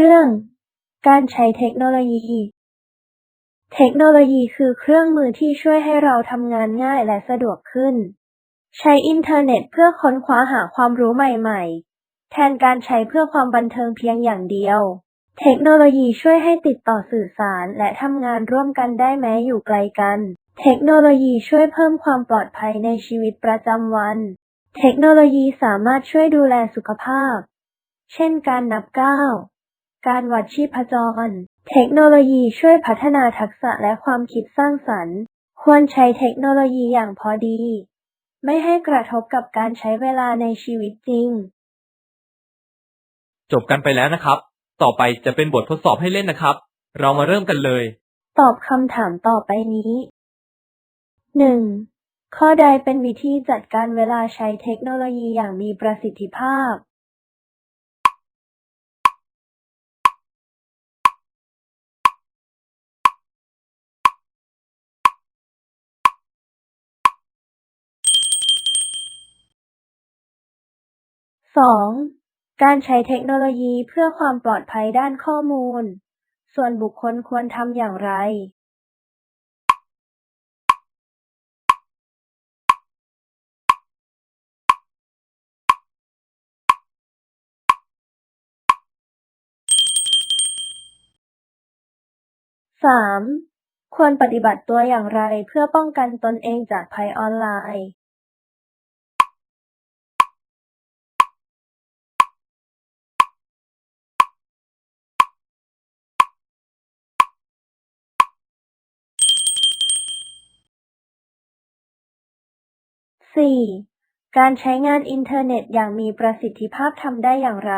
เรื่อง การใช้เทคโนโลยี เทคโนโลยีคือเครื่องมือที่ช่วยให้เราทำงานง่ายและสะดวกขึ้น ใช้อินเทอร์เน็ตเพื่อค้นคว้าหาความรู้ใหม่ๆ แทนการใช้เพื่อความบันเทิงเพียงอย่างเดียว เทคโนโลยีช่วยให้ติดต่อสื่อสารและทำงานร่วมกันได้แม้อยู่ไกลกัน เทคโนโลยีช่วยเพิ่มความปลอดภัยในชีวิตประจำวัน เทคโนโลยีสามารถช่วยดูแลสุขภาพ เช่นการนับก้าว การวัดชีพจร เทคโนโลยีช่วยพัฒนาทักษะและความคิดสร้างสรรค์ ควรใช้เทคโนโลยีอย่างพอดี ไม่ให้กระทบกับการใช้เวลาในชีวิตจริง จบกันไปแล้วนะครับ ต่อไปจะเป็นบททดสอบให้เล่นนะครับ เรามาเริ่มกันเลย ตอบคำถามต่อไปนี้ 1. ข้อใดเป็นวิธีจัดการเวลาใช้เทคโนโลยีอย่างมีประสิทธิภาพ 2. การใช้เทคโนโลยีเพื่อความปลอดภัยด้านข้อมูล ส่วนบุคคลควรทำอย่างไร 3. ควรปฏิบัติตัวอย่างไรเพื่อป้องกันตนเองจากภัยออนไลน์ 4. การใช้งานอินเทอร์เน็ตอย่างมีประสิทธิภาพทำได้อย่างไร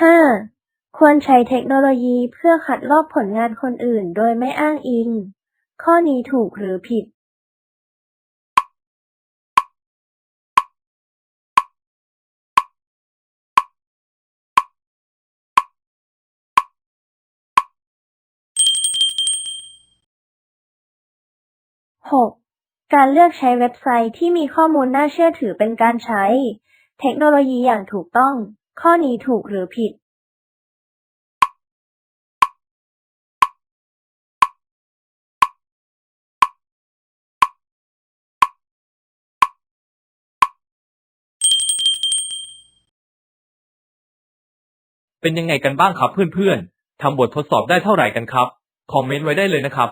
5. ควรใช้เทคโนโลยีเพื่อคัดลอกผลงานคนอื่นโดยไม่อ้างอิง ข้อนี้ถูกหรือผิด 6. การเลือกใช้เว็บไซต์ที่มีข้อมูลน่าเชื่อถือเป็นการใช้ เทคโนโลยีอย่างถูกต้อง ข้อนี้ถูกหรือผิด เป็นยังไงกันบ้างครับเพื่อนๆทำบททดสอบได้เท่าไหร่กันครับ คอมเมนต์ไว้ได้เลยนะครับ